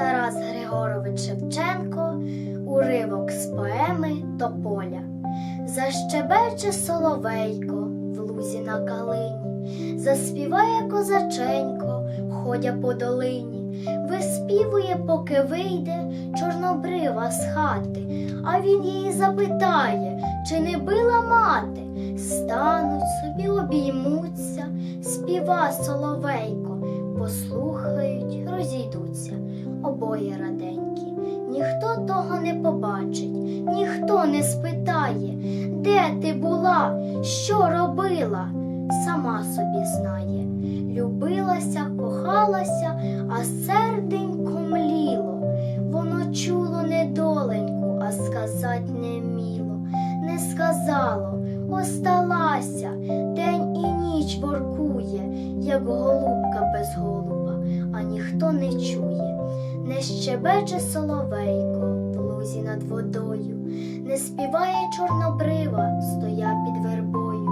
Тарас Григорович Шевченко, уривок з поеми Тополя. Защебече соловейко в лузі на калині, заспіває козаченько, ходя по долині, виспівує, поки вийде чорнобрива з хати, а він її запитає, чи не била мати. Стануть собі обіймуться, співа соловейко, розійдуться обоє раденькі. Ніхто того не побачить, ніхто не спитає, де ти була, що робила, сама собі знає. Любилася, кохалася, а серденько мліло. Воно чуло недоленьку, а сказать не міло. Не сказало, осталася, день і ніч воркує, як голубка без голуба, ніхто не чує. Не щебече соловейко в лузі над водою, не співає чорнобрива, стоя під вербою,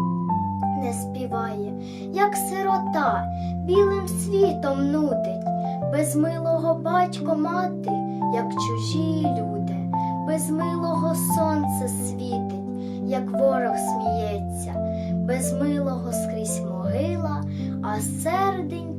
не співає, як сирота, білим світом нудить, без милого батько мати, як чужі люди, без милого сонце світить, як ворог сміється, без милого скрізь могила, а б'ється.